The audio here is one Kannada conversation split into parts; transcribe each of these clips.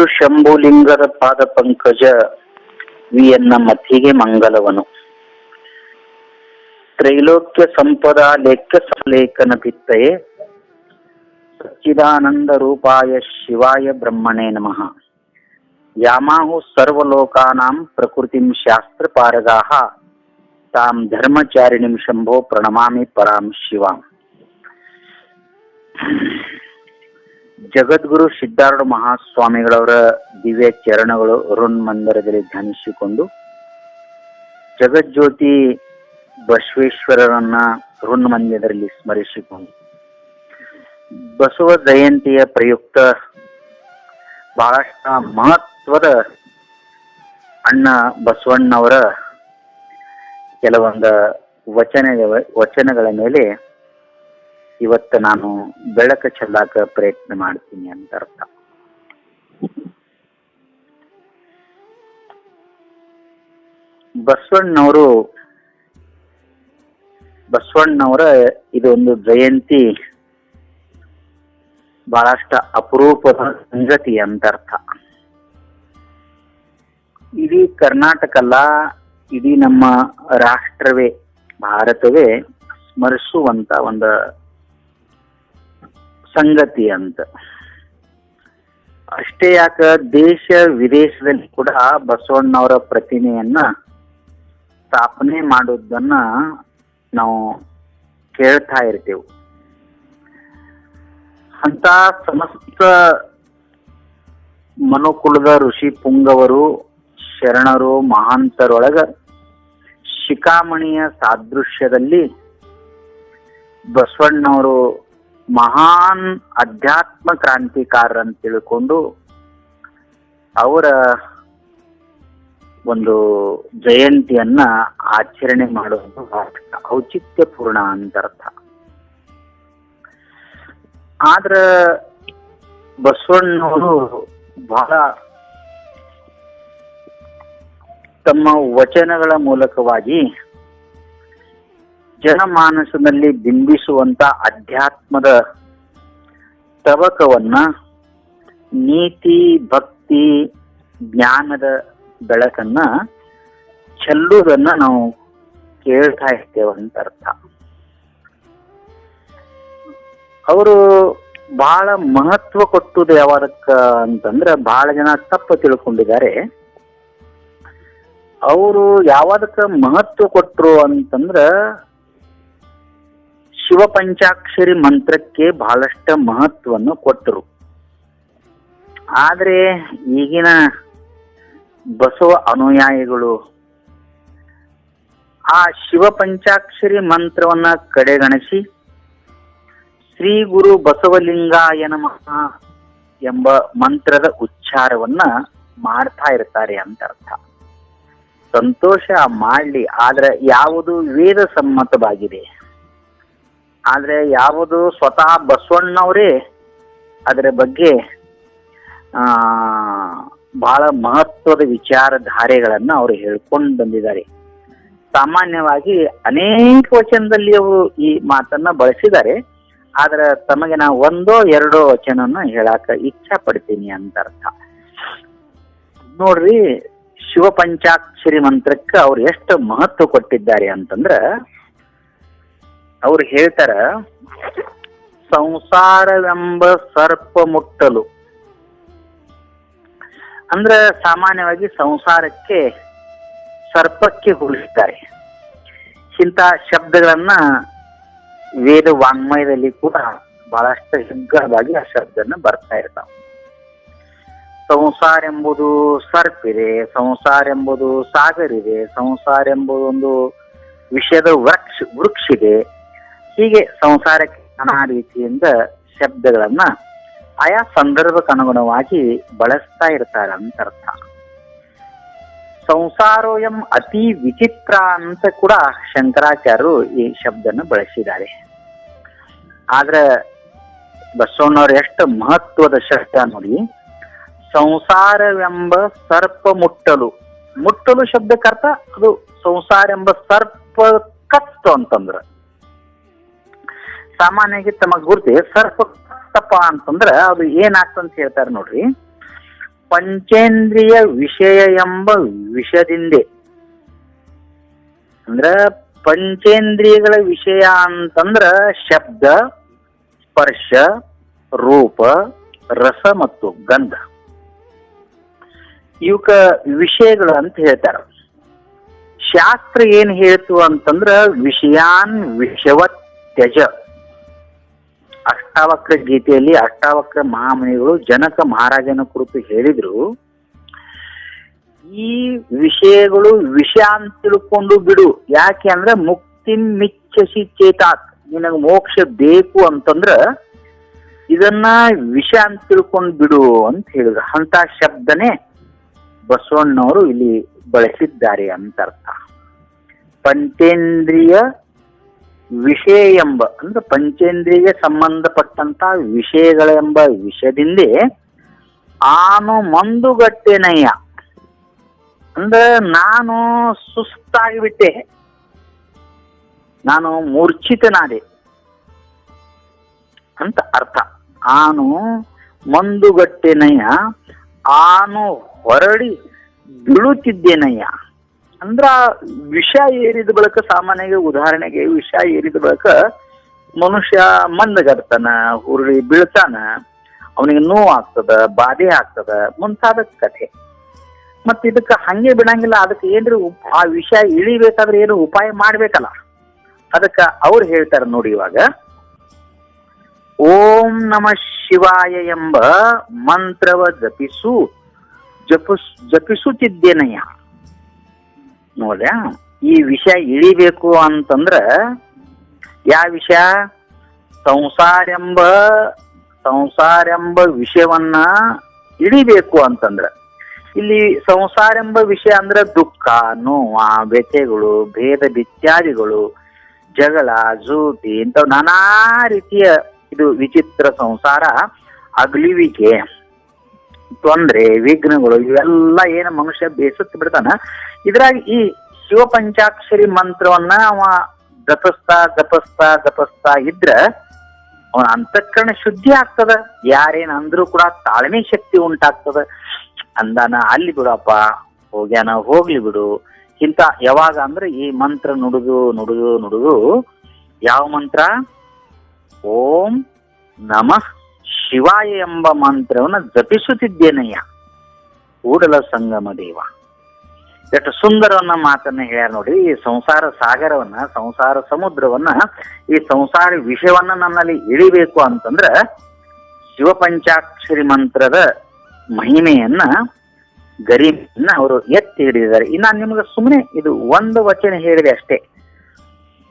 ಶ್ರೀ ಗುರು ಶಂಭುಲಿಂಗದ ಪಾದ ಪಂಕಜ ವಿಯನ್ನ ಮತಿಗೆ ಮಂಗಲವನು ತ್ರೈಲೋಕ್ಯ ಸಂಪದ ಲೇಖ್ಯ ಸಲೇಖನ ಭಿತ್ತಯೇ ಸಚ್ಚಿದಾನಂದ ರೂಪಾಯ ಶಿವಾಯ ಬ್ರಹ್ಮಣೇ ನಮಃ ಯಾಮಾಹು ಸರ್ವಲೋಕಾನಾಂ ಪ್ರಕೃತಿಂ ಶಾಸ್ತ್ರ ಪಾರಗಾಹ ತಾಂ ಧರ್ಮಚಾರಿಣಿಂ ಶಂಭೋ ಪ್ರಣಮಾಮಿ ಪರಾಂ ಶಿವಾಂ ಜಗದ್ಗುರು ಸಿದ್ಧಾರೂಢ ಮಹಾಸ್ವಾಮಿಗಳವರ ದಿವ್ಯ ಚರಣಗಳು ಋಣ್ ಮಂದಿರದಲ್ಲಿ ಧ್ಯಾನಿಸಿಕೊಂಡು ಜಗಜ್ಯೋತಿ ಬಸವೇಶ್ವರರನ್ನ ಅರುಣ್ ಮಂದಿರದಲ್ಲಿ ಸ್ಮರಿಸಿಕೊಂಡು ಬಸವ ಜಯಂತಿಯ ಪ್ರಯುಕ್ತ ಬಹಳಷ್ಟು ಮಹತ್ವದ ಅಣ್ಣ ಬಸವಣ್ಣವರ ಕೆಲವೊಂದು ವಚನ ವಚನಗಳ ಮೇಲೆ ಇವತ್ತು ನಾನು ಬೆಳಕ ಚೆಲ್ಲಾಕ ಪ್ರಯತ್ನ ಮಾಡ್ತೀನಿ ಅಂತ ಅರ್ಥ. ಬಸವಣ್ಣವರು, ಬಸವಣ್ಣವರ ಇದೊಂದು ಜಯಂತಿ ಬಹಳಷ್ಟು ಅಪರೂಪದ ಸಂಗತಿ ಅಂತ ಅರ್ಥ. ಇಡೀ ಕರ್ನಾಟಕ ಅಲ್ಲ, ಇಡೀ ನಮ್ಮ ರಾಷ್ಟ್ರವೇ, ಭಾರತವೇ ಸ್ಮರಿಸುವಂತ ಒಂದು ಸಂಗತಿ ಅಂತ. ಅಷ್ಟೇ ಯಾಕ ದೇಶ ವಿದೇಶದಲ್ಲಿ ಕೂಡ ಬಸವಣ್ಣವರ ಪ್ರತಿಮೆಯನ್ನ ಸ್ಥಾಪನೆ ಮಾಡೋದನ್ನ ನಾವು ಕೇಳ್ತಾ ಇರ್ತೇವೆ. ಅಂತ ಸಮಸ್ತ ಮನುಕುಲದ ಋಷಿ ಪುಂಗವರು, ಶರಣರು, ಮಹಾಂತರೊಳಗ ಶಿಖಾಮಣಿಯ ಸಾದೃಶ್ಯದಲ್ಲಿ ಬಸವಣ್ಣವರು ಮಹಾನ್ ಅಧ್ಯಾತ್ಮ ಕ್ರಾಂತಿಕಾರ ಅಂತ ತಿಳ್ಕೊಂಡು ಅವರ ಒಂದು ಜಯಂತಿಯನ್ನ ಆಚರಣೆ ಮಾಡೋದು ಔಚಿತ್ಯಪೂರ್ಣ ಅಂತ ಅರ್ಥ. ಆದ್ರ ಬಸವಣ್ಣವರು ಬಹಳ ತಮ್ಮ ವಚನಗಳ ಮೂಲಕವಾಗಿ ಜನಮಾನಸದಲ್ಲಿ ಬಿಂಬಿಸುವಂತ ಅಧ್ಯಾತ್ಮದ ತವಕವನ್ನ ನೀತಿ, ಭಕ್ತಿ, ಜ್ಞಾನದ ಬೆಳಕನ್ನ ಚೆಲ್ಲುವುದನ್ನ ನಾವು ಕೇಳ್ತಾ ಇರ್ತೇವೆ ಅಂತ ಅರ್ಥ ಅವರು ಬಹಳ ಮಹತ್ವ ಕೊಟ್ಟುದು ಯಾವಾದಕ್ಕ ಅಂತಂದ್ರೆ ಬಹಳ ಜನ ತಪ್ಪು ತಿಳ್ಕೊಂಡಿದ್ದಾರೆ. ಅವರು ಯಾವಾದಕ್ಕ ಮಹತ್ವ ಕೊಟ್ರು ಅಂತಂದ್ರ ಶಿವ ಪಂಚಾಕ್ಷರಿ ಮಂತ್ರಕ್ಕೆ ಬಹಳಷ್ಟು ಮಹತ್ವವನ್ನು ಕೊಟ್ಟರು. ಆದರೆ ಈಗಿನ ಬಸವ ಅನುಯಾಯಿಗಳು ಆ ಶಿವ ಪಂಚಾಕ್ಷರಿ ಮಂತ್ರವನ್ನ ಕಡೆಗಣಿಸಿ ಶ್ರೀ ಗುರು ಬಸವಲಿಂಗಾಯ ನಮಃ ಎಂಬ ಮಂತ್ರದ ಉಚ್ಚಾರವನ್ನ ಮಾಡ್ತಾ ಇರ್ತಾರೆ ಅಂತ ಅರ್ಥ ಸಂತೋಷ ಮಾಡಲಿ, ಆದ್ರೆ ಯಾವುದು ವೇದ ಸಮ್ಮತವಾಗಿದೆ. ಆದ್ರೆ ಯಾವುದು ಸ್ವತಃ ಬಸವಣ್ಣವರೇ ಅದರ ಬಗ್ಗೆ, ಆ, ಬಹಳ ಮಹತ್ವದ ವಿಚಾರಧಾರೆಗಳನ್ನ ಅವರು ಹೇಳ್ಕೊಂಡು ಬಂದಿದ್ದಾರೆ. ಸಾಮಾನ್ಯವಾಗಿ ಅನೇಕ ವಚನದಲ್ಲಿ ಅವರು ಈ ಮಾತನ್ನ ಬಳಸಿದ್ದಾರೆ. ಆದ್ರೆ ತಮಗೆ ನಾ ಒಂದೋ ಎರಡೋ ವಚನವನ್ನ ಹೇಳಾಕ ಇಚ್ಛಾ ಪಡ್ತೀನಿ ಅಂತ ಅರ್ಥ ನೋಡ್ರಿ ಶಿವ ಪಂಚಾಕ್ಷರಿ ಮಂತ್ರಕ್ಕೆ ಅವ್ರು ಎಷ್ಟು ಮಹತ್ವ ಕೊಟ್ಟಿದ್ದಾರೆ ಅಂತಂದ್ರ ಅವ್ರು ಹೇಳ್ತಾರ, ಸಂಸಾರವೆಂಬ ಸರ್ಪ ಮುಟ್ಟಲು ಅಂದ್ರ ಸಾಮಾನ್ಯವಾಗಿ ಸಂಸಾರಕ್ಕೆ ಸರ್ಪಕ್ಕೆ ಹೋಲಿಸ್ತಾರೆ. ಇಂಥ ಶಬ್ದಗಳನ್ನ ವೇದ ವಾಂಗ್ಮಯದಲ್ಲಿ ಕೂಡ ಬಹಳಷ್ಟು ಹಿಗ್ಗವಾಗಿ ಆ ಶಬ್ದನ ಬರ್ತಾ ಇರ್ತಾವ. ಸಂಸಾರ ಎಂಬುದು ಸರ್ಪ್ ಇದೆ ಸಂಸಾರ ಎಂಬುದು ಸಾಗರ್ ಇದೆ ಸಂಸಾರ ಎಂಬುದು ಒಂದು ವಿಷಯದ ವೃಕ್ಷ ವೃಕ್ಷ ಇದೆ ಹೀಗೆ ಸಂಸಾರಕ್ಕೆ ನಾನಾ ರೀತಿಯಿಂದ ಶಬ್ದಗಳನ್ನ ಆಯಾ ಸಂದರ್ಭಕ್ಕನುಗುಣವಾಗಿ ಬಳಸ್ತಾ ಇರ್ತಾರೆ ಅಂತ ಅರ್ಥ. ಸಂಸಾರೋಯಂ ಅತಿ ವಿಚಿತ್ರ ಅಂತ ಕೂಡ ಶಂಕರಾಚಾರ್ಯರು ಈ ಶಬ್ದನ ಬಳಸಿದ್ದಾರೆ. ಆದ್ರ ಬಸವಣ್ಣವ್ರ ಎಷ್ಟು ಮಹತ್ವದ ಶಬ್ದ ನೋಡಿ, ಸಂಸಾರವೆಂಬ ಸರ್ಪ ಮುಟ್ಟಲು. ಮುಟ್ಟಲು ಶಬ್ದಕ್ಕರ್ಥ ಅದು ಸಂಸಾರ ಎಂಬ ಸರ್ಪ ಕತ್ತು ಅಂತಂದ್ರ. ಸಾಮಾನ್ಯವಾಗಿ ತಮಗ್ ಗುರ್ತಿ. ಸರ್ಪ ತಪ್ಪ ಅಂತಂದ್ರ ಅದು ಏನಾಗ್ತಂತ ಹೇಳ್ತಾರೆ ನೋಡ್ರಿ. ಪಂಚೇಂದ್ರಿಯ ವಿಷಯ ಎಂಬ ವಿಷದಿಂದೆ. ಅಂದ್ರ ಪಂಚೇಂದ್ರಿಯಗಳ ವಿಷಯ ಅಂತಂದ್ರ ಶಬ್ದ, ಸ್ಪರ್ಶ, ರೂಪ, ರಸ ಮತ್ತು ಗಂಧ. ಇವಕ್ಕ ವಿಷಯಗಳು ಅಂತ ಹೇಳ್ತಾರ. ಶಾಸ್ತ್ರ ಏನ್ ಹೇಳ್ತು ಅಂತಂದ್ರ ವಿಷಯಾನ್ ವಿಷವ ತ್ಯಜ ಅಷ್ಟಾವಕ್ರ ಗೀತೆಯಲ್ಲಿ ಅಷ್ಟಾವಕ್ರ ಮಹಾಮನಿಗಳು ಜನಕ ಮಹಾರಾಜನ ಕುರಿತು ಹೇಳಿದ್ರು. ಈ ವಿಷಯಗಳು ವಿಷಯ ಅಂತ ತಿಳ್ಕೊಂಡು ಬಿಡು. ಯಾಕೆ ಅಂದ್ರೆ ಮುಕ್ತಿ ಮಿಚ್ಚಸಿ ಚೇತಾತ್. ನಿನಗೆ ಮೋಕ್ಷ ಬೇಕು ಅಂತಂದ್ರ ಇದನ್ನ ವಿಷ ಅಂತ ತಿಳ್ಕೊಂಡು ಬಿಡು ಅಂತ ಹೇಳಿದ್ರು. ಅಂತ ಶಬ್ದನೇ ಬಸವಣ್ಣವರು ಇಲ್ಲಿ ಬಳಸಿದ್ದಾರೆ ಅಂತ ಅರ್ಥ. ಪಂಚೇಂದ್ರಿಯ ವಿಷಯ ಎಂಬ ಅಂದ್ರೆ ಪಂಚೇಂದ್ರಿಯಗೆ ಸಂಬಂಧಪಟ್ಟಂತ ವಿಷಯಗಳೆಂಬ ವಿಷಯದಿಂದೇ ಆನು ಮಂದುಗಟ್ಟೆನಯ್ಯ ಅಂದ್ರೆ ನಾನು ಸುಸ್ತಾಗಿಬಿಟ್ಟೆ. ನಾನು ಮೂರ್ಛಿತನಾದೆ. ಅಂತ ಅರ್ಥ. ಆನು ಮಂದುಗಟ್ಟೆನಯ್ಯ ಆನು ಹೊರಡಿ ಬೀಳುತ್ತಿದ್ದೇನಯ್ಯ ಅಂದ್ರ ವಿಷ ಏರಿದ ಬಳಿಕ ಸಾಮಾನ್ಯವಾಗಿ ಉದಾಹರಣೆಗೆ ವಿಷ ಏರಿದ ಬಳಿಕ ಮನುಷ್ಯ ಮಂದಗರ್ತಾನ ಹುರುಳಿ ಬೀಳ್ತಾನ, ಅವನಿಗೆ ನೋವು ಆಗ್ತದ, ಬಾಧೆ ಆಗ್ತದ, ಮುಂತಾದ ಕಥೆ. ಮತ್ ಇದಕ್ಕ ಹಂಗೆ ಬಿಡಂಗಿಲ್ಲ, ಅದಕ್ಕೆ ಏನ್ರಿ ಆ ವಿಷ ಇಳಿಬೇಕಾದ್ರೆ ಏನು ಉಪಾಯ ಮಾಡ್ಬೇಕಲ್ಲ. ಅದಕ್ಕ ಅವ್ರು ಹೇಳ್ತಾರ ನೋಡಿ ಇವಾಗ. ಓಂ ನಮ ಶಿವಾಯ ಎಂಬ ಮಂತ್ರವ ಜಪಿಸು, ಜಪಿಸ್, ಜಪಿಸುತ್ತಿದ್ದೇನಯ್ಯ. ನೋಡ್ಯಾ ಈ ವಿಷಯ ಇಳಿಬೇಕು ಅಂತಂದ್ರ ಯಾವ ವಿಷಯ? ಸಂಸಾರ ಎಂಬ ಸಂಸಾರ ಎಂಬ ವಿಷಯವನ್ನ ಇಳಿಬೇಕು ಅಂತಂದ್ರ. ಇಲ್ಲಿ ಸಂಸಾರೆಂಬ ವಿಷಯ ಅಂದ್ರೆ ದುಃಖ ನೋವ ವ್ಯಥೆಗಳು ಭೇದ ಬಿತ್ಯಾದಿಗಳು ಜಗಳ ಜೂಟಿ ಇಂಥವು ನಾನಾ ರೀತಿಯ ಇದು ವಿಚಿತ್ರ ಸಂಸಾರ ಅಗಲಿವಿಕೆ ತೊಂದ್ರೆ, ವಿಘ್ನಗಳು, ಇವೆಲ್ಲ ಏನು ಮನುಷ್ಯ ಬೇಸತ್ತು ಬಿಡ್ತಾನ. ಇದ್ರಾಗ ಈ ಶಿವ ಪಂಚಾಕ್ಷರಿ ಮಂತ್ರವನ್ನ ಅವ ಜಪಸ್ತಾ ಜಪಸ್ತಾ ಜಪಸ್ತಾ ಇದ್ರ ಅವನ ಅಂತಃಕರಣ ಶುದ್ಧಿ ಆಗ್ತದ. ಯಾರೇನ ಅಂದ್ರೂ ಕೂಡ ತಾಳ್ಮೆ ಶಕ್ತಿ ಉಂಟಾಗ್ತದ. ಅಂದಾನ, ಅಲ್ಲಿ ಬಿಡಪ್ಪ, ಹೋಗ್ಯಾನ, ಹೋಗ್ಲಿ ಬಿಡು. ಇಂತ ಯಾವಾಗ ಅಂದ್ರೆ ಈ ಮಂತ್ರ ನುಡುಗು ನುಡುಗು ನುಡುದು. ಯಾವ ಮಂತ್ರ? ಓಂ ನಮಃ. ಶಿವಾಯ ಎಂಬ ಮಂತ್ರವನ್ನ ಜಪಿಸುತ್ತಿದ್ದೇನಯ್ಯ? ಕೂಡಲ ಸಂಗಮ ದೇವ. ಎಷ್ಟು ಸುಂದರವನ್ನ ಮಾತನ್ನ ಹೇಳ್ಯಾರ ನೋಡಿ ಈ ಸಂಸಾರ ಸಾಗರವನ್ನ, ಸಂಸಾರ ಸಮುದ್ರವನ್ನ, ಈ ಸಂಸಾರ ವಿಷಯವನ್ನ ನನ್ನಲ್ಲಿ ಇಳಿಬೇಕು ಅಂತಂದ್ರ ಶಿವಪಂಚಾಕ್ಷರಿ ಮಂತ್ರದ ಮಹಿಮೆಯನ್ನ, ಗರಿಮೆಯನ್ನ ಅವರು ಎತ್ತಿ ಹಿಡಿದಿದ್ದಾರೆ. ಇನ್ನ ನಿಮ್ಗೆ ಸುಮ್ಮನೆ ಇದು ಒಂದು ವಚನ ಹೇಳಿದೆ ಅಷ್ಟೇ.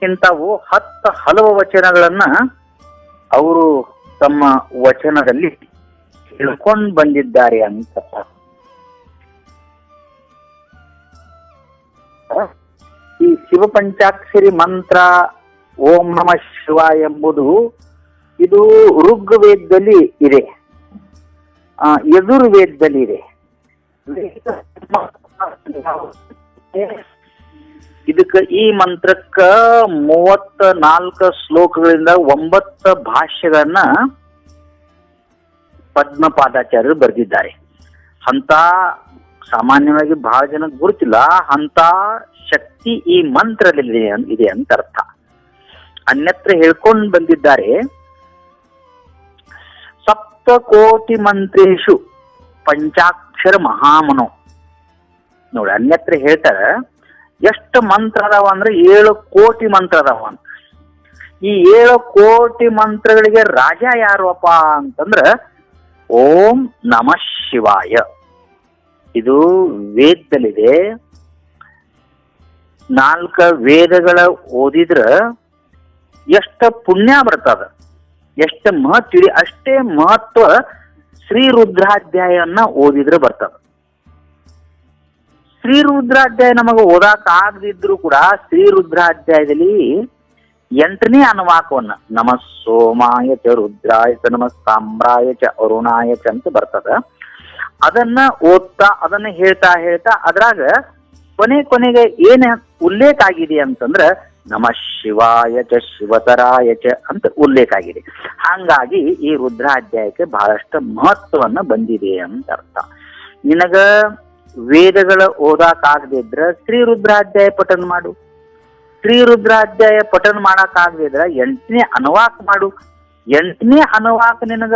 ಇಂಥವು ಹತ್ತು ಹಲವು ವಚನಗಳನ್ನ ಅವರು ತಮ್ಮ ವಚನದಲ್ಲಿ ಹೇಳ್ಕೊಂಡು ಬಂದಿದ್ದಾರೆ ಅಂತ. ಈ ಶಿವಪಂಚಾಕ್ಷರಿ ಮಂತ್ರ, ಓಂ ನಮ ಶಿವ ಎಂಬುದು ಇದು ಋಗ್ವೇದದಲ್ಲಿ ಇದೆ. ಯಜುರ್ವೇದದಲ್ಲಿ ಇದೆ. ಇದಕ್ಕ ಈ ಮಂತ್ರಕ್ಕ ಮೂವತ್ತ ನಾಲ್ಕ ಶ್ಲೋಕಗಳಿಂದ ಒಂಬತ್ತ ಭಾಷ್ಯಗಳನ್ನ ಪದ್ಮಪಾದಾಚಾರ್ಯರು ಬರೆದಿದ್ದಾರೆ. ಅಂತ ಸಾಮಾನ್ಯವಾಗಿ ಬಹಳ ಜನ ಗುರುತಿಲ್ಲ. ಅಂತ ಶಕ್ತಿ ಈ ಮಂತ್ರದಲ್ಲಿ ಇದೆ ಅಂತ ಅರ್ಥ. ಅನ್ಯತ್ರ ಹೇಳ್ಕೊಂಡು ಬಂದಿದ್ದಾರೆ. ಸಪ್ತಕೋಟಿ ಮಂತ್ರೇಶು ಪಂಚಾಕ್ಷರ ಮಹಾಮನೋ. ನೋಡಿ, ಅನ್ಯತ್ರ ಹೇಳ್ತಾರ. ಎಷ್ಟು ಮಂತ್ರ ಅದಾವ ಅಂದ್ರೆ ಏಳು ಕೋಟಿ ಮಂತ್ರ ಅದಾವ ಅಂತ. ಈ ಏಳು ಕೋಟಿ ಮಂತ್ರಗಳಿಗೆ ರಾಜ ಯಾರಪ್ಪ ಅಂತಂದ್ರ ಓಂ ನಮಃ ಶಿವಾಯ. ಇದು ವೇದದಲ್ಲಿದೆ. ನಾಲ್ಕ ವೇದಗಳ ಓದಿದ್ರ ಎಷ್ಟ ಪುಣ್ಯ ಬರ್ತದ. ಎಷ್ಟ ಮಹತ್ವ ಅಷ್ಟೇ ಮಹತ್ವ ಶ್ರೀ ರುದ್ರಾಧ್ಯಾಯವನ್ನ ಓದಿದ್ರೆ ಬರ್ತದ. ಶ್ರೀ ರುದ್ರಾಧ್ಯಾಯ ನಮಗೆ ಓದಾಕ ಆಗದಿದ್ರು ಕೂಡ ಶ್ರೀ ರುದ್ರಾಧ್ಯಾಯದಲ್ಲಿ ಎಂಟನೇ ಅನುವಾಕವನ್ನ ನಮ ಸೋಮಾಯ ಚ ರುದ್ರಾಯ ಚ ನಮ ಸಾಮ್ರಾಯ ಚ ಅರುಣಾಯ ಚ ಅಂತ ಬರ್ತದ. ಅದನ್ನ ಓದ್ತಾ, ಅದನ್ನ ಹೇಳ್ತಾ ಹೇಳ್ತಾ ಅದ್ರಾಗ ಕೊನೆ ಕೊನೆಗೆ ಏನ್ ಉಲ್ಲೇಖ ಆಗಿದೆ ಅಂತಂದ್ರ ನಮ ಶಿವಾಯ ಚ ಶಿವತರಾಯ ಚ ಅಂತ ಉಲ್ಲೇಖ ಆಗಿದೆ. ಹಾಗಾಗಿ ಈ ರುದ್ರಾಧ್ಯಾಯಕ್ಕೆ ಬಹಳಷ್ಟು ಮಹತ್ವವನ್ನ ಬಂದಿದೆ ಅಂತ ಅರ್ಥ. ನಿನಗ ವೇದಗಳ ಓದಾಕ ಆಗದಿದ್ರ ಶ್ರೀ ರುದ್ರಾಧ್ಯಾಯ ಪಠನ್ ಮಾಡು. ಶ್ರೀ ರುದ್ರಾಧ್ಯಾಯ ಪಠನ್ ಮಾಡಕ್ ಆಗದಿದ್ರ ಎಂಟನೇ ಅನುವಾಕ್ ಮಾಡು. ಎಂಟನೇ ಅನುವಾಕ್ ನಿನಗ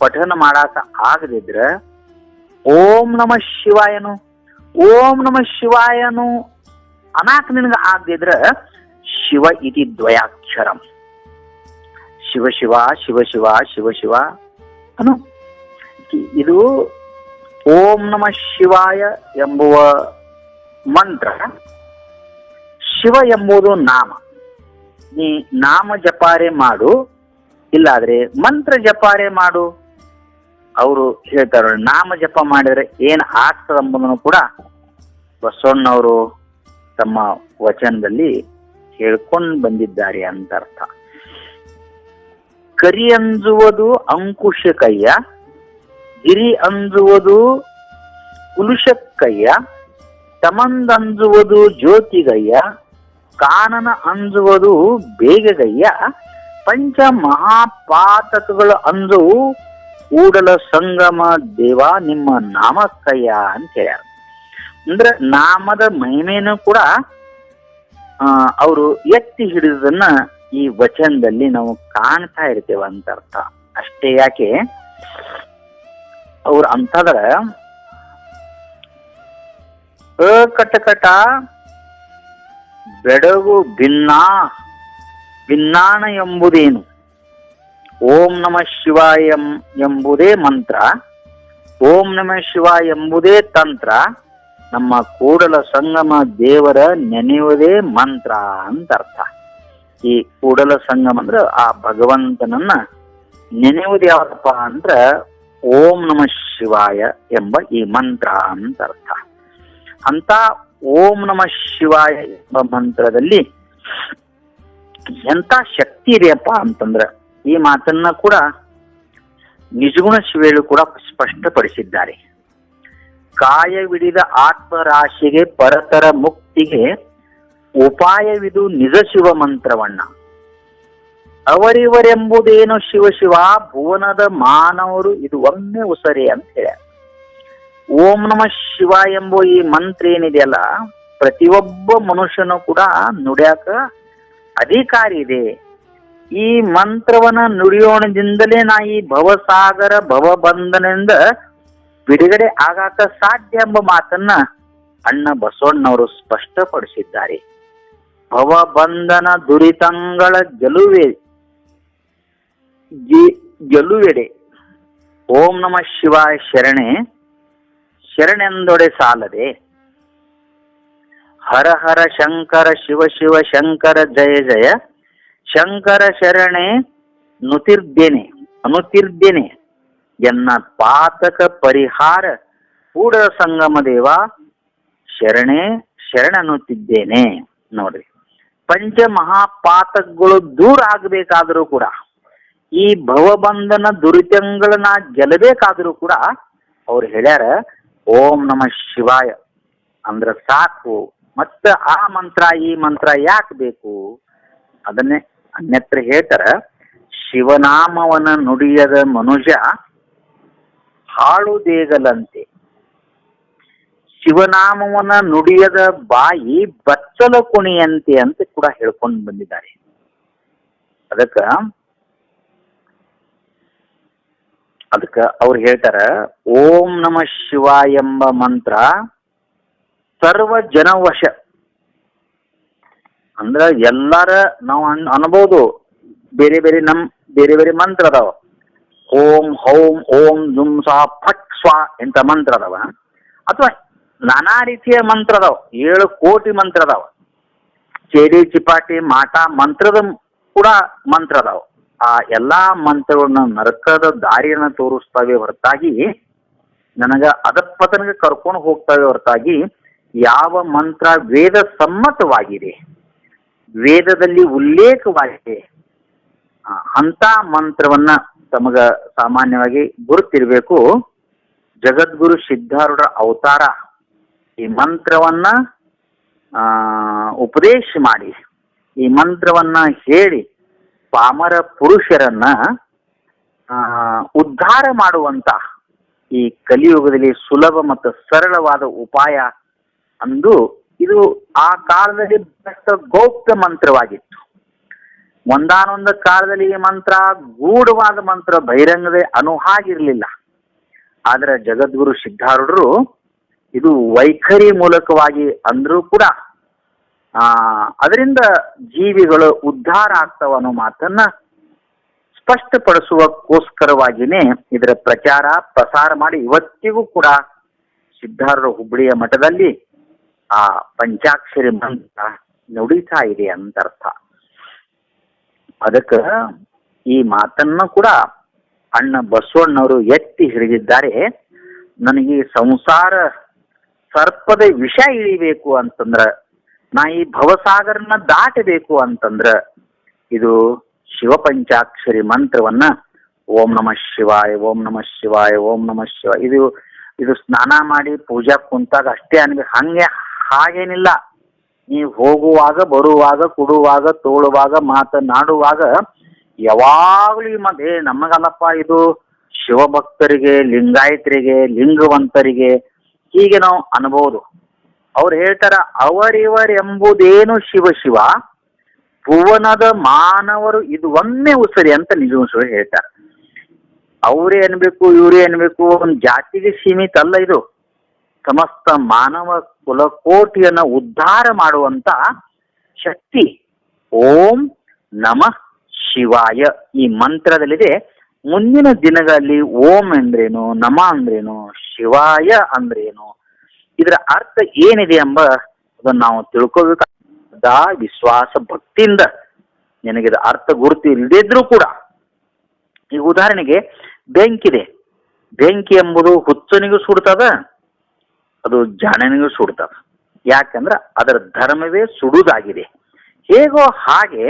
ಪಠನ್ ಮಾಡಾಕ ಆಗದಿದ್ರ ಓಂ ನಮ ಶಿವಾಯನು. ಓಂ ನಮ ಶಿವಾಯನು ಅನಾಕ್ ನಿನಗ ಆಗದಿದ್ರ ಶಿವ ಇತಿ ದ್ವಯಾಕ್ಷರಂ. ಶಿವ ಶಿವ ಶಿವ ಶಿವ ಶಿವ ಶಿವ ಅನು. ಇದು ಓಂ ನಮ ಶಿವಾಯ ಎಂಬುವ ಮಂತ್ರ ಶಿವ ಎಂಬುದು ನಾಮ. ನೀ ನಾಮ ಜಪಾರೆ ಮಾಡು, ಇಲ್ಲಾದ್ರೆ ಮಂತ್ರ ಜಪಾರೆ ಮಾಡು. ಅವರು ಹೇಳ್ತಾರೆ, ನಾಮ ಜಪ ಮಾಡಿದ್ರೆ ಏನ್ ಆಗ್ತದೆ ಎಂಬುದನ್ನು ಕೂಡ ಬಸವಣ್ಣವರು ತಮ್ಮ ವಚನದಲ್ಲಿ ಹೇಳ್ಕೊಂಡು ಬಂದಿದ್ದಾರೆ ಅಂತ ಅರ್ಥ. ಕರಿಯಂಜುವುದು ಅಂಕುಶ ಕಯ್ಯ ಗಿರಿ ಅಂಜುವುದು ಕುಲುಷಕ್ಕಯ್ಯ ತಮಂದಂಜುವುದು ಜ್ಯೋತಿಗಯ್ಯ, ಕಾನನ ಅಂಜುವುದು ಬೇಗಗಯ್ಯ, ಪಂಚ ಮಹಾಪಾತಕಗಳು ಅಂದು ಕೂಡಲ ಸಂಗಮ ದೇವ ನಿಮ್ಮ ನಾಮಕ್ಕಯ್ಯ ಅಂತ ಹೇಳ್ಯಾರ. ಅಂದ್ರೆ ನಾಮದ ಮಹಿಮೆಯನ್ನು ಕೂಡ ಅವರು ಎತ್ತಿ ಹಿಡಿದನ್ನ ಈ ವಚನದಲ್ಲಿ ನಾವು ಕಾಣ್ತಾ ಇರ್ತೇವೆ ಅಂತ ಅರ್ಥ. ಅಷ್ಟೇ ಯಾಕೆ ಅವ್ರು ಅಂತಂದ್ರ, ಅಕಟಕಟ ಬೆಡಗು ಭಿನ್ನ, ಭಿನ್ನಾಣ ಎಂಬುದೇನು? ಓಂ ನಮ ಎಂ- ಎಂಬುದೇ ಮಂತ್ರ. ಓಂ ನಮ ಶಿವ ಎಂಬುದೇ ತಂತ್ರ. ನಮ್ಮ ಕೂಡಲ ಸಂಗಮ ದೇವರ ನೆನೆಯುವುದೇ ಮಂತ್ರ ಅಂತ ಅರ್ಥ. ಈ ಕೂಡಲ ಸಂಗಮ ಅಂದ್ರೆ ಆ ಭಗವಂತನನ್ನ ನೆನೆಯುವುದು ಯಾವ್ದಪ್ಪ ಅಂದ್ರ ಓಂ ನಮ ಶಿವಾಯ ಎಂಬ ಈ ಮಂತ್ರ ಅಂತ ಅರ್ಥ. ಅಂತ ಓಂ ನಮ ಶಿವಾಯ ಎಂಬ ಮಂತ್ರದಲ್ಲಿ ಎಂತ ಶಕ್ತಿ ಇದೆಯಪ್ಪ ಅಂತಂದ್ರ ಈ ಮಾತನ್ನ ಕೂಡ ನಿಜಗುಣ ಶಿವೇಳು ಕೂಡ ಸ್ಪಷ್ಟಪಡಿಸಿದ್ದಾರೆ. ಕಾಯವಿಡಿದ ಆತ್ಮರಾಶಿಗೆ ಪರತರ ಮುಕ್ತಿಗೆ ಉಪಾಯವಿದು ನಿಜ ಶಿವ ಮಂತ್ರವಣ್ಣ ಅವರಿವರೆಂಬುದೇನು ಶಿವ ಶಿವ? ಭುವನದ ಮಾನವರು ಇದು ಒಮ್ಮೆ ಉಸರೆ ಅಂತ ಹೇಳ. ಓಂ ನಮ ಶಿವ ಎಂಬ ಈ ಮಂತ್ರ ಏನಿದೆಯಲ್ಲ ಪ್ರತಿಯೊಬ್ಬ ಮನುಷ್ಯನು ಕೂಡ ನುಡಿಯಾಕ ಅಧಿಕಾರಿ ಇದೆ. ಈ ಮಂತ್ರವನ್ನ ನುಡಿಯೋಣದಿಂದಲೇ ನಾ ಈ ಭವಸಾಗರ ಭವಬಂಧನದಿಂದ ಬಿಡುಗಡೆ ಆಗಾಕ ಸಾಧ್ಯ ಎಂಬ ಮಾತನ್ನ ಅಣ್ಣ ಬಸವಣ್ಣವರು ಸ್ಪಷ್ಟಪಡಿಸಿದ್ದಾರೆ. ಭವಬಂಧನ ದುರಿತಂಗಳ ಗೆಲುವೆ ಜಿ- ಗೆಲುವೆಡೆ ಓಂ ನಮ ಶಿವಾಯ ಶರಣೆ. ಶರಣೆಂದೊಡೆ ಸಾಲದೆ. ಹರ ಹರ ಶಂಕರ ಶಿವ ಶಿವ ಶಂಕರ ಜಯ ಜಯ. ಶಂಕರ ಶರಣೆ, ನುತಿರ್ದೇನೆ, ಅನುತಿರ್ದೇನೆ. ಎನ್ನ ಪಾತಕ ಪರಿಹಾರ ಕೂಡಲ ಸಂಗಮ ದೇವ. ಶರಣೆ ಶರಣನ್ನುತ್ತಿದ್ದೇನೆ ನೋಡ್ರಿ. ಪಂಚ ಮಹಾಪಾತಕಗಳು ದೂರ ಆಗಬೇಕಾದರೂ ಕೂಡ ಈ ಭವಬಂಧನ ದುರಿತಗಳನ್ನ ಗೆಲ್ಲಬೇಕಾದ್ರೂ ಕೂಡ ಅವ್ರು ಹೇಳ್ಯಾರ, ಓಂ ನಮ ಶಿವಾಯ. ಅಂದ್ರ ಸಾಕು. ಮತ್ತ ಆ ಮಂತ್ರ, ಈ ಮಂತ್ರ ಯಾಕೆ ಬೇಕು? ಅದನ್ನೇ ಅನ್ಯತ್ರ ಹೇಳ್ತಾರ, ಶಿವನಾಮವನ ನುಡಿಯದ ಮನುಷ್ಯ ಹಾಳು ದೇಗಲಂತೆ ಶಿವನಾಮವನ ನುಡಿಯದ ಬಾಯಿ ಬಚ್ಚಲ ಕುಣಿಯಂತೆ ಅಂತ ಕೂಡ ಹೇಳ್ಕೊಂಡು ಬಂದಿದ್ದಾರೆ. ಅದಕ್ಕ ಅದಕ್ಕ ಅವ್ರು ಹೇಳ್ತಾರ, ಓಂ ನಮ ಶಿವ ಎಂಬ ಮಂತ್ರ ಸರ್ವ ಜನವಶ. ಅಂದ್ರ ಎಲ್ಲಾರ ನಾವು ಅನ್ ಅನ್ಬೋದು. ಬೇರೆ ಬೇರೆ ನಮ್, ಬೇರೆ ಬೇರೆ ಮಂತ್ರ ಅದಾವ. ಓಂ, ಹೌಂ, ಓಂ ಜುಂ ಸಾ ಫಟ್ ಸ್ವಾ ಇಂಥ ಮಂತ್ರ ಅದಾವ. ಅಥವಾ ನಾನಾ ರೀತಿಯ ಮಂತ್ರ ಅದಾವ. ಏಳು ಕೋಟಿ ಮಂತ್ರ ಅದಾವ. ಚೇಡಿ, ಚಿಪಾಟಿ, ಮಾಟ ಮಂತ್ರದ ಕೂಡ ಮಂತ್ರ ಅದಾವ. ಆ ಎಲ್ಲಾ ಮಂತ್ರಗಳನ್ನ ನರಕದ ದಾರಿಯನ್ನ ತೋರಿಸ್ತಾವೆ ಹೊರತಾಗಿ ನನಗ ಅಧಪತನಗೆ ಕರ್ಕೊಂಡು ಹೋಗ್ತಾವೆ ಹೊರತಾಗಿ ಯಾವ ಮಂತ್ರ ವೇದ ಸಮ್ಮತವಾಗಿದೆ ವೇದದಲ್ಲಿ ಉಲ್ಲೇಖವಾಗಿದೆ ಅಂತ ಮಂತ್ರವನ್ನ ತಮಗ ಸಾಮಾನ್ಯವಾಗಿ ಗುರುತಿರ್ಬೇಕು. ಜಗದ್ಗುರು ಸಿದ್ಧಾರೂಢರ ಅವತಾರ ಈ ಮಂತ್ರವನ್ನ ಆ, ಉಪದೇಶ ಮಾಡಿ ಈ ಮಂತ್ರವನ್ನ ಹೇಳಿ ಪಾಮರ ಪುರುಷರನ್ನ ಉದ್ಧಾರ ಮಾಡುವಂತ ಈ ಕಲಿಯುಗದಲ್ಲಿ ಸುಲಭ ಮತ್ತು ಸರಳವಾದ ಉಪಾಯ ಅಂದು ಇದು ಆ ಕಾಲದಲ್ಲಿ ಗೌಪ್ತ ಮಂತ್ರವಾಗಿತ್ತು. ಒಂದಾನೊಂದು ಕಾಲದಲ್ಲಿ ಈ ಮಂತ್ರ ಗೂಢವಾದ ಮಂತ್ರ ಬಹಿರಂಗದ ಅನುಹಾಗಿರ್ಲಿಲ್ಲ ಆದ್ರೆ ಜಗದ್ಗುರು ಸಿದ್ಧಾರೂಢರು ಇದು ವೈಖರಿ ಮೂಲಕವಾಗಿ ಅಂದ್ರೂ ಕೂಡ ಅದರಿಂದ ಜೀವಿಗಳು ಉದ್ಧಾರ ಆಗ್ತಾವ ಅನ್ನೋ ಮಾತನ್ನ ಸ್ಪಷ್ಟಪಡಿಸುವಕ್ಕೋಸ್ಕರವಾಗಿನೇ ಇದರ ಪ್ರಚಾರ ಪ್ರಸಾರ ಮಾಡಿ ಇವತ್ತಿಗೂ ಕೂಡ ಸಿದ್ಧಾರೂಢ ಹುಬ್ಬಳ್ಳಿಯ ಮಠದಲ್ಲಿ ಆ ಪಂಚಾಕ್ಷರಿ ಮಂತ್ರ ನುಡಿತಾ ಇದೆ ಅಂತ ಅರ್ಥ ಅದಕ್ಕೆ ಈ ಮಾತನ್ನ ಕೂಡ ಅಣ್ಣ ಬಸವಣ್ಣವರು ಎತ್ತಿ ಹಿಡಿದಿದ್ದಾರೆ. ನನಗೆ ಸಂಸಾರ ಸರ್ಪದ ವಿಷ ಇಳಿಬೇಕು ಅಂತಂದ್ರ ನಾ ಈ ಭವಸಾಗರನ ದಾಟಬೇಕು ಅಂತಂದ್ರ ಇದು ಶಿವಪಂಚಾಕ್ಷರಿ ಮಂತ್ರವನ್ನ ಓಂ ನಮಃ ಶಿವಾಯ, ಓಂ ನಮಃ ಶಿವಾಯ, ಓಂ ನಮಃ ಶಿವ ಇದು ಇದು ಸ್ನಾನ ಮಾಡಿ ಪೂಜಾ ಕುಂತಾಗ ಅಷ್ಟೇ ಅನ್ಬಿ, ಹಂಗೆ ಹಾಗೇನಿಲ್ಲ. ನೀವು ಹೋಗುವಾಗ, ಬರುವಾಗ, ಕೊಡುವಾಗ, ತೋಳುವಾಗ, ಮಾತನಾಡುವಾಗ ಯಾವಾಗಲೂ ಈ ಮಧ್ಯೆ ನಮಗಲ್ಲಪ್ಪ ಇದು ಶಿವಭಕ್ತರಿಗೆ, ಲಿಂಗಾಯತರಿಗೆ, ಲಿಂಗವಂತರಿಗೆ ಹೀಗೆ ನಾವು ಅನ್ಬೋದು. ಅವ್ರು ಹೇಳ್ತಾರ ಅವರಿವರೆಂಬುದೇನು ಶಿವ ಶಿವ, ಭುವನದ ಮಾನವರು ಇದು ಒಂದೇ ಉಸರಿ ಅಂತ ನಿಜವಂಶರು ಹೇಳ್ತಾರೆ. ಅವರೇ ಅನ್ಬೇಕು, ಇವರೇ ಅನ್ಬೇಕು, ಒಂದು ಜಾತಿಗೆ ಸೀಮಿತ ಅಲ್ಲ ಇದು. ಸಮಸ್ತ ಮಾನವ ಕುಲಕೋಟಿಯನ್ನ ಉದ್ಧಾರ ಮಾಡುವಂತ ಶಕ್ತಿ. ಓಂ ನಮಃ ಶಿವಾಯ. ಈ ಮಂತ್ರದಲ್ಲಿದೆ, ಮುಂದಿನ ದಿನಗಳಲ್ಲಿ ಓಂ ಅಂದ್ರೇನು, ನಮ ಅಂದ್ರೇನು, ಶಿವಾಯ ಅಂದ್ರೇನು. ಇದರ ಅರ್ಥ ಏನಿದೆ ಎಂಬ ಅದನ್ನು ನಾವು ತಿಳ್ಕೊಬೇಕಾದ ವಿಶ್ವಾಸ ಭಕ್ತಿಯಿಂದ ನಿನಗಿದ ಅರ್ಥ ಗುರುತು ಇಲ್ಲದಿದ್ರೂ ಕೂಡ ಈಗ ಉದಾಹರಣೆಗೆ ಬೆಂಕಿದೆ. ಬೆಂಕಿ ಎಂಬುದು ಹುಚ್ಚನಿಗೂ ಸುಡ್ತದ, ಅದು ಜಾಣನಿಗೂ ಸುಡ್ತದ. ಯಾಕಂದ್ರೆ ಅದರ ಧರ್ಮವೇ ಸುಡುದಾಗಿದೆ. ಹೇಗೋ ಹಾಗೆ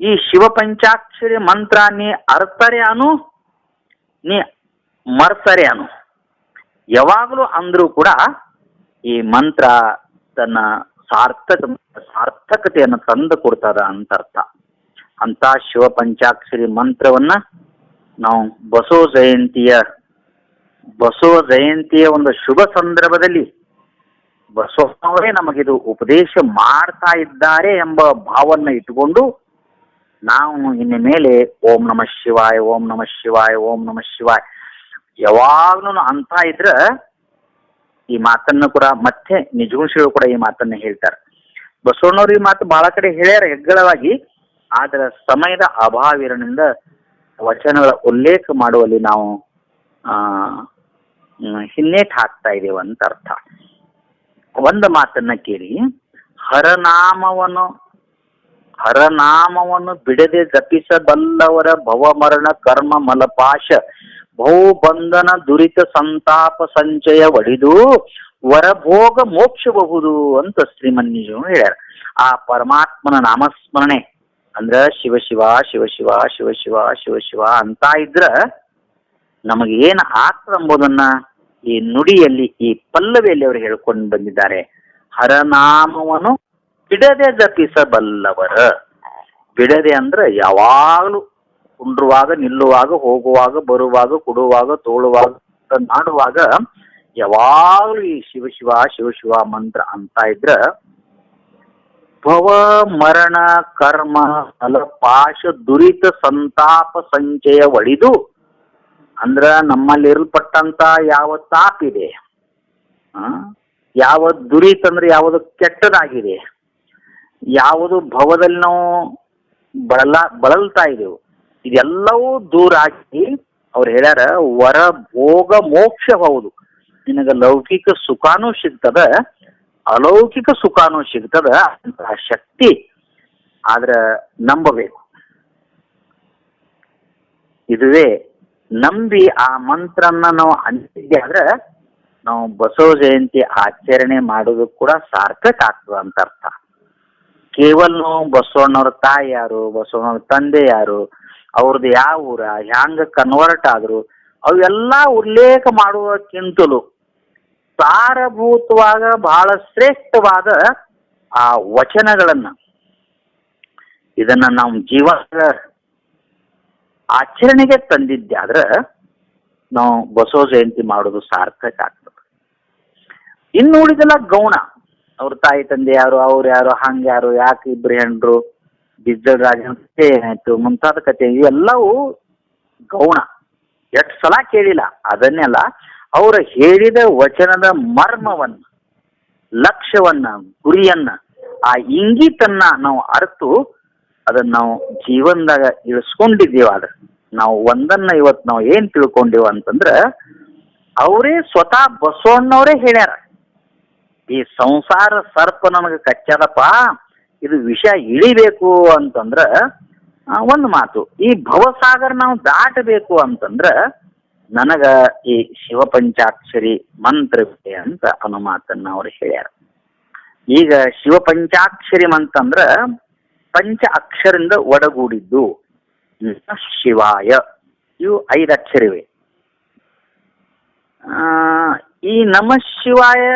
ಈ ಶಿವಪಂಚಾಕ್ಷರಿ ಮಂತ್ರ ನೀ ಅರ್ಥರೆ ಅನು, ನೀ ಮರ್ತರೆ ಅನು. ಯಾವಾಗಲೂ ಅಂದ್ರೂ ಕೂಡ ಈ ಮಂತ್ರ ತನ್ನ ಸಾರ್ಥಕ, ಸಾರ್ಥಕತೆಯನ್ನು ತಂದು ಕೊಡ್ತದ ಅಂತ ಅರ್ಥ ಅಂತ ಶಿವಪಂಚಾಕ್ಷರಿ ಮಂತ್ರವನ್ನ ನಾವು ಬಸವ ಜಯಂತಿಯ ಬಸವ ಜಯಂತಿಯ ಒಂದು ಶುಭ ಸಂದರ್ಭದಲ್ಲಿ ಬಸವನವರೇ ನಮಗಿದು ಉಪದೇಶ ಮಾಡ್ತಾ ಇದ್ದಾರೆ ಎಂಬ ಭಾವನ್ನ ಇಟ್ಟುಕೊಂಡು ನಾವು ಇನ್ನು ಮೇಲೆ ಓಂ ನಮಃ ಶಿವಾಯ, ಓಂ ನಮಃ ಶಿವಾಯ, ಓಂ ನಮಃ ಶಿವಾಯ ಯಾವಾಗ್ಲೂ ಅಂತ ಇದ್ರ ಈ ಮಾತನ್ನು ಕೂಡ ಮತ್ತೆ ನಿಜಗುಣಶಿಗಳು ಕೂಡ ಈ ಮಾತನ್ನ ಹೇಳ್ತಾರೆ. ಬಸವಣ್ಣವ್ರು ಈ ಮಾತು ಬಹಳ ಕಡೆ ಹೇಳ್ಯಾರ ಹೆಗ್ಗಳವಾಗಿ, ಆದ್ರ ಸಮಯದ ಅಭಾವಿರನಿಂದ ವಚನಗಳ ಉಲ್ಲೇಖ ಮಾಡುವಲ್ಲಿ ನಾವು, ಆ ಹಿನ್ನೇಟ್ ಹಾಕ್ತಾ ಇದ್ದೇವೆ ಅಂತ ಅರ್ಥ. ಒಂದ ಮಾತನ್ನ ಕೇಳಿ, ಹರನಾಮವನ್ನು ಹರನಾಮವನ್ನು ಬಿಡದೆ ಜಪಿಸಬಲ್ಲವರ ಭವಮರಣ ಕರ್ಮ ಮಲಪಾಶ ಬಹುಬಂಧನ ದುರಿತ ಸಂತಾಪ ಸಂಚಯ ಒಡಿದು ವರಭೋಗ ಮೋಕ್ಷಬಹುದು ಅಂತ ಶ್ರೀಮನ್ಯು ಹೇಳ್ಯಾರ. ಆ ಪರಮಾತ್ಮನ ನಾಮಸ್ಮರಣೆ ಅಂದ್ರ ಶಿವಶಿವ ಶಿವಶಿವ ಶಿವಶಿವ ಶಿವಶಿವ ಅಂತ ಇದ್ರ ನಮಗೆ ಏನ್ ಆಗ್ತದೆ ಈ ನುಡಿಯಲ್ಲಿ ಈ ಪಲ್ಲವಿಯಲ್ಲಿ ಅವರು ಹೇಳ್ಕೊಂಡು ಬಂದಿದ್ದಾರೆ. ಹರನಾಮವನ್ನು ಬಿಡದೆ ಜಪಿಸಬಲ್ಲವರ. ಬಿಡದೆ ಅಂದ್ರೆ ಯಾವಾಗಲೂ ಕುಂಡ್ರುವಾಗ, ನಿಲ್ಲುವಾಗ, ಹೋಗುವಾಗ, ಬರುವಾಗ, ಕೊಡುವಾಗ, ತೋಳುವಾಗ ನಾಡುವಾಗ ಯಾವಾಗಲೂ ಈ ಶಿವ ಶಿವ ಶಿವ ಶಿವ ಮಂತ್ರ ಅಂತ ಇದ್ರ ಭವ ಮರಣ ಕರ್ಮ ಫಲ ಪಾಶ ದುರಿತ ಸಂತಾಪ ಸಂಚಯ ಒಳಿದು ಅಂದ್ರ ನಮ್ಮಲ್ಲಿ ಇರಲ್ಪಟ್ಟಂತ ಯಾವ ತಾಪಿದೆ ಯಾವ ದುರಿತ ಅಂದ್ರೆ ಯಾವುದು ಕೆಟ್ಟದಾಗಿದೆ, ಯಾವುದು ಭವದಲ್ಲಿ ನಾವು ಬಳಲ, ಬಳಲ್ತಾ ಇದೆವು ಇದೆಲ್ಲವೂ ದೂರ ಆಗಿ ಅವ್ರು ಹೇಳ್ಯಾರ, ವರ, ಭೋಗ, ಮೋಕ್ಷ ಹೌದು. ನಿನಗ ಲೌಕಿಕ ಸುಖಾನೂ ಸಿಗ್ತದ, ಅಲೌಕಿಕ ಸುಖಾನೂ ಸಿಗ್ತದ, ಅಂತಹ ಶಕ್ತಿ ಆದ್ರ ನಂಬಬೇಕು. ಇದುವೇ ನಂಬಿ ಆ ಮಂತ್ರನ್ನ ನಾವು ಅಂತಿದ್ದೆ ಆದ್ರೆ ನಾವು ಬಸವ ಜಯಂತಿ ಆಚರಣೆ ಮಾಡೋದು ಕೂಡ ಸಾರ್ಥಕ ಆಗ್ತದ ಅಂತ ಅರ್ಥ. ಕೇವಲ ನಾವು ಬಸವಣ್ಣವ್ರ ತಾಯಿ ಯಾರು, ಬಸವಣ್ಣವ್ರ ತಂದೆ ಯಾರು ಅವ್ರದ್ದು ಯಾವ ಊರ, ಹ್ಯಾಂಗ ಕನ್ವರ್ಟ್ ಆದ್ರು, ಅವೆಲ್ಲ ಉಲ್ಲೇಖ ಮಾಡುವಕ್ಕಿಂತಲೂ ಸಾರಭೂತವಾಗ ಬಹಳ ಶ್ರೇಷ್ಠವಾದ ಆ ವಚನಗಳನ್ನ, ಇದನ್ನ ನಾವು ಜೀವನದ ಆಚರಣೆಗೆ ತಂದಿದ್ದೆ ಆದ್ರೆ ನಾವು ಬಸವ ಜಯಂತಿ ಮಾಡೋದು ಸಾರ್ಥಕ ಆಗ್ತದೆ. ಇನ್ನು ಉಳಿದೆಲ್ಲ ಗೌಣ. ಅವ್ರ ತಾಯಿ ತಂದೆ ಯಾರು ಅವ್ರು ಯಾರು, ಹಂಗ್ಯಾರು, ಯಾಕೆ ಇಬ್ರು ಹೆಂಡ್ರು ಬಿಜ್ಜಳ ರಾಜನ ಕಥೆ ಏನಾಯ್ತು ಮುಂತಾದ ಕಥೆ, ಇವೆಲ್ಲವೂ ಗೌಣ. ಎಷ್ಟು ಸಲ ಕೇಳಿಲ್ಲ. ಅದನ್ನೆಲ್ಲ ಅವರು ಹೇಳಿದ ವಚನದ ಮರ್ಮವನ್ನ, ಲಕ್ಷ್ಯವನ್ನ, ಗುರಿಯನ್ನ, ಆ ಇಂಗಿತನ್ನ ನಾವು ಅರ್ತು, ಅದನ್ನ ನಾವು ಜೀವನದಾಗ ಇಳಿಸ್ಕೊಂಡಿದ್ದೀವಿ. ಆದ್ರೆ ನಾವು ಒಂದನ್ನ ಇವತ್ತು ನಾವು ಏನ್ ತಿಳ್ಕೊಂಡಿವ ಅಂತಂದ್ರ, ಅವರೇ ಸ್ವತಃ ಬಸವಣ್ಣವರೇ ಹೇಳ್ಯಾರ. ಈ ಸಂಸಾರ ಸರ್ಪ ನಮಗೆ ಕಚ್ಚದಪ್ಪ ಇದು ವಿಷ ಇಳಿಬೇಕು ಅಂತಂದ್ರ ಒಂದು ಮಾತು. ಈ ಭವಸಾಗರ್ ನಾವು ದಾಟಬೇಕು ಅಂತಂದ್ರ, ನನಗ ಈ ಶಿವ ಪಂಚಾಕ್ಷರಿ ಮಂತ್ರವಿದೆ ಅಂತ ಅನ್ನೋ ಮಾತನ್ನ ಅವ್ರು ಹೇಳ್ಯಾರ. ಈಗ ಶಿವಪಂಚಾಕ್ಷರಿ ಮಂತಂದ್ರ ಪಂಚ ಅಕ್ಷರಿಂದ ಒಡಗೂಡಿದ್ದು. ಶಿವಾಯ. ಇವು ಐದು ಅಕ್ಷರಿವೆ. ಈ ನಮ ಶಿವಾಯ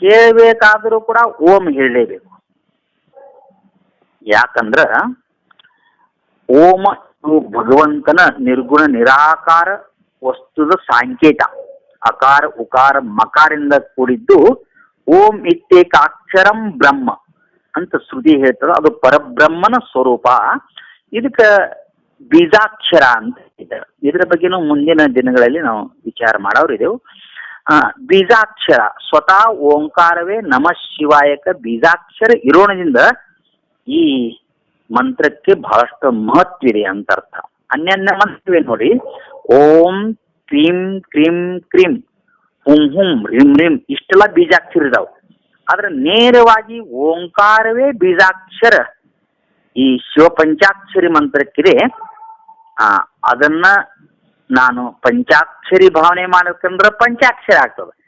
ಹೇಳಬೇಕಾದರೂ ಕೂಡ ಓಂ ಹೇಳಲೇಬೇಕು. ಯಾಕಂದ್ರ ಓಮ ಭಗವಂತನ ನಿರ್ಗುಣ ನಿರಾಕಾರ ವಸ್ತುದ ಸಾಂಕೇತ ಅಕಾರ ಉಕಾರ ಮಕಾರಿಂದ ಕೂಡಿದ್ದು ಓಂ ಇತ್ಯೇಕಾಕ್ಷರಂ ಬ್ರಹ್ಮ ಅಂತ ಶ್ರುತಿ ಹೇಳ್ತದ ಅದು ಪರಬ್ರಹ್ಮನ ಸ್ವರೂಪ. ಇದಕ್ಕ ಬೀಜಾಕ್ಷರ ಅಂತ ಇದ್ದಾರೆ ಇದರ ಬಗ್ಗೆನೂ ಮುಂದಿನ ದಿನಗಳಲ್ಲಿ ನಾವು ವಿಚಾರ ಮಾಡೋರಿದೆವು. ಆ, ಬೀಜಾಕ್ಷರ ಸ್ವತಃ ಓಂಕಾರವೇ ನಮಃ ಶಿವಾಯಕ ಬೀಜಾಕ್ಷರ ಇರೋಣದಿಂದ ಈ ಮಂತ್ರಕ್ಕೆ ಬಹಳಷ್ಟು ಮಹತ್ವ ಇದೆ ಅಂತ ಅರ್ಥ. ಅನ್ಯನ್ಯ ಮಂತ್ರವೇ ನೋಡಿ. ಓಂ ಕ್ರೀಂ ಕ್ರೀಂ ಕ್ರೀಂ ಹುಂ ಹುಂ ರಿಂ ರಿಂ ಇಷ್ಟೆಲ್ಲ ಬೀಜಾಕ್ಷರ ಇದಾವ. ಆದ್ರೆ ನೇರವಾಗಿ ಓಂಕಾರವೇ ಬೀಜಾಕ್ಷರ ಈ ಶಿವ ಪಂಚಾಕ್ಷರಿ ಮಂತ್ರಕ್ಕಿದೆ. ಆ, ಅದನ್ನ ನಾನು ಪಂಚಾಕ್ಷರಿ ಭಾವನೆ ಮಾಡ್ಬೇಕಂದ್ರೆ ಪಂಚಾಕ್ಷರಿ ಆಗ್ತದೆ.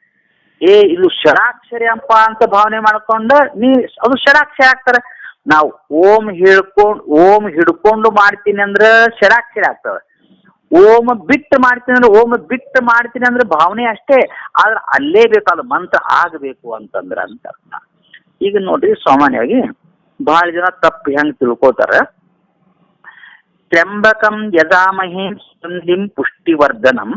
ಏ, ಇದು ಷಡಾಕ್ಷರಿ ಅಂತ ಭಾವನೆ ಮಾಡ್ಕೊಂಡ ನೀ, ಅದು ಷಡಾಕ್ಷರಿ ಆಗ್ತಾರೆ. ನಾವು ಓಂ ಹಿಡ್ಕೊಂಡು ಓಂ ಹಿಡ್ಕೊಂಡು ಮಾಡ್ತೀನಿ ಅಂದ್ರೆ ಷಡಾಕ್ಷರಿ ಆಗ್ತದೆ ಓಂ ಬಿಟ್ಟು ಮಾಡ್ತೀನಿ ಅಂದ್ರೆ ಓಂ ಬಿಟ್ಟು ಮಾಡ್ತೀನಿ ಅಂದ್ರೆ ಭಾವನೆ ಅಷ್ಟೇ. ಆದ್ರೆ ಅಲ್ಲೇ ಅದು ಮಂತ್ರ ಆಗಬೇಕು ಅಂತಂದ್ರೆ ಅಂತ ಈಗ ನೋಡ್ರಿ, ಸಾಮಾನ್ಯವಾಗಿ ಬಹಳ ಜನ ತಪ್ಪು ಹೆಂಗ್ ತಿಳ್ಕೋತಾರ. ತ್ರ್ಯಂಬಕಂ ಯದಾಮಹೀಂ ಸಂಧಿಂ ಪುಷ್ಟಿವರ್ಧನಂ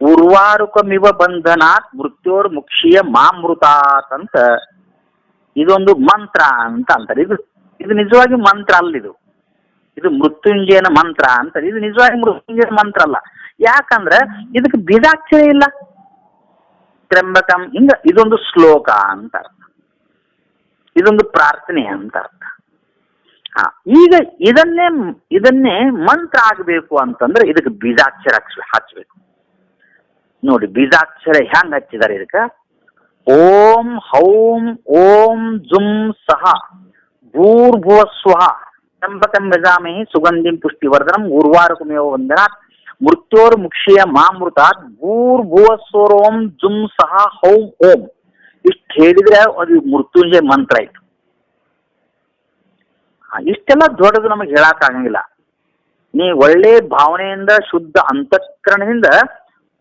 ಉರ್ವಾರುಕಮಿವ ಬಂಧನಾತ್ ಮೃತ್ಯೋರ್ ಮುಕ್ಷಿಯ ಮಾಮೃತಾತ್ ಅಂತ ಇದೊಂದು ಮಂತ್ರ ಅಂತ ಅಂತಾರೆ. ಇದು ಇದು ನಿಜವಾಗಿ ಮಂತ್ರ ಅಲ್ಲ ಇದು. ಇದು ಮೃತ್ಯುಂಜಯನ ಮಂತ್ರ ಅಂತಾರೆ ಇದು ನಿಜವಾಗಿ ಮೃತ್ಯುಂಜಯನ ಮಂತ್ರ ಅಲ್ಲ. ಯಾಕಂದ್ರೆ ಇದಕ್ಕೆ ಬೀಜಾಕ್ಷರ ಇಲ್ಲ. ತ್ರಂಬಕಂ ಹಿಂಗ ಇದೊಂದು ಶ್ಲೋಕ ಅಂತ ಅರ್ಥ. ಇದೊಂದು ಪ್ರಾರ್ಥನೆ ಅಂತ ಅರ್ಥ. ಹಾ, ಈಗ ಇದನ್ನೇ ಇದನ್ನೇ ಮಂತ್ರ ಆಗಬೇಕು ಅಂತಂದ್ರೆ ಇದಕ್ಕೆ ಬೀಜಾಕ್ಷರ ಹಚ್ಚ ಹಚ್ಚಬೇಕು ನೋಡಿ ಬೀಜಾಕ್ಷರ ಹೆಂಗ್ ಹಚ್ಚಿದಾರೆ ಇದಕ್ಕೆ? ಓಂ ಹೌಂ ಓಂ ಜುಂ ಸಹ ಭೂರ್ಭುವ ಸ್ವಹ ತ್ರಂಬಕಂ ಯಜಾಮಹಿ ಸುಗಂಧಿಂ ಪುಷ್ಟಿವರ್ಧನಂ ಉರ್ವಾರಕಮೇವ ವಂದನಾತ್ ಮೃತ್ಯೋರ್ ಮುಕ್ಷಿಯ ಮಾಮೃತಾತ್ ಭೂರ್ಭುವ ಸ್ವರೋಂ ಜುಂ ಸಹ ಹೌಂ ಓಂ ಇಷ್ಟು ಹೇಳಿದ್ರೆ ಅದು ಮೃತ್ಯುಂಜಯ ಮಂತ್ರ ಆಯ್ತು ಆ, ಇಷ್ಟೆಲ್ಲ ದೊಡ್ಡದು ನಮಗೆ ಹೇಳಕ್ ಆಗಂಗಿಲ್ಲ ನೀ ಒಳ್ಳೆ ಭಾವನೆಯಿಂದ ಶುದ್ಧ ಅಂತಃಕರಣದಿಂದ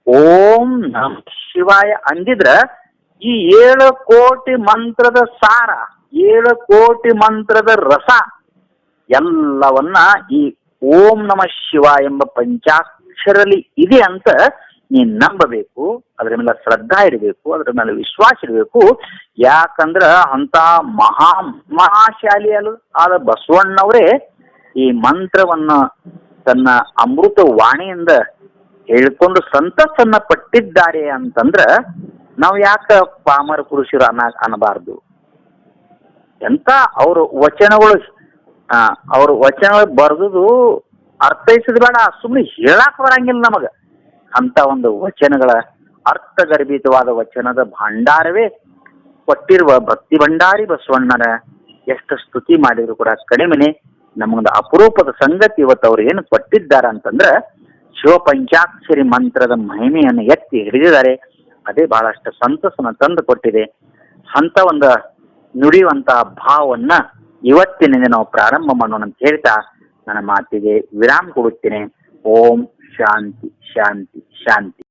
ಓಂ ನಮ ಶಿವಾಯ ಅಂದಿದ್ರ ಈ ಏಳು ಕೋಟಿ ಮಂತ್ರದ ಸಾರ, ಏಳು ಕೋಟಿ ಮಂತ್ರದ ರಸ, ಎಲ್ಲವನ್ನ ಈ ಓಂ ನಮ ಶಿವ ಎಂಬ ಪಂಚಾಕ್ಷರಲ್ಲಿ ಇದೆ ಅಂತ ನೀನ್ ನಂಬಬೇಕು. ಅದ್ರ ಮೇಲೆ ಶ್ರದ್ಧಾ ಇರಬೇಕು, ಅದ್ರ ಮೇಲೆ ವಿಶ್ವಾಸ ಇರಬೇಕು. ಯಾಕಂದ್ರ ಅಂತ ಮಹಾ ಮಹಾಶಾಲಿ ಅಲ್ಲ ಆದ ಬಸವಣ್ಣವರೇ ಈ ಮಂತ್ರವನ್ನ ತನ್ನ ಅಮೃತ ವಾಣಿಯಿಂದ ಹೇಳ್ಕೊಂಡು ಸಂತಸನ್ನ ಪಟ್ಟಿದ್ದಾರೆ ಅಂತಂದ್ರ ನಾವು ಯಾಕ ಪಾಮರ ಪುರುಷರು ಅನ್ನ ಅನ್ನಬಾರ್ದು ಎಂತ ಅವ್ರ ವಚನಗಳು ಅವ್ರ ವಚನಗಳು ಬರ್ದುದು ಅರ್ಥೈಸಿದ್ ಬೇಡ ಸುಮ್ಮನೆ ಹೇಳಕ್ ಬರಂಗಿಲ್ಲ ನಮಗ. ಅಂತ ಒಂದು ವಚನಗಳ ಅರ್ಥಗರ್ಭಿತವಾದ ವಚನದ ಭಂಡಾರವೇ ಕೊಟ್ಟಿರುವ ಭಕ್ತಿ ಭಂಡಾರಿ ಬಸವಣ್ಣನ ಎಷ್ಟು ಸ್ತುತಿ ಮಾಡಿದ್ರು ಕೂಡ ಕಡಿಮೆನೆ ನಮಗೊಂದು ಅಪರೂಪದ ಸಂಗತಿ ಇವತ್ತು ಅವ್ರು ಏನು ಕೊಟ್ಟಿದ್ದಾರೆ ಅಂತಂದ್ರೆ ಶಿವಪಂಚಾಕ್ಷರಿ ಮಂತ್ರದ ಮಹಿಮೆಯನ್ನು ಎತ್ತಿ ಹಿಡಿದಿದ್ದಾರೆ. ಅದೇ ಬಹಳಷ್ಟು ಸಂತಸನ ತಂದು ಕೊಟ್ಟಿದೆ. ಅಂತ ಒಂದು ನುಡಿಯುವಂತ ಭಾವವನ್ನ ಇವತ್ತಿನಿಂದ ನಾವು ಪ್ರಾರಂಭ ಮಾಡೋಣ ಅಂತ ಹೇಳ್ತಾ ನನ್ನ ಮಾತಿಗೆ ವಿರಾಮ ಕೊಡುತ್ತೇನೆ. ಓಂ ಶಾಂತಿ ಶಾಂತಿ ಶಾಂತಿ.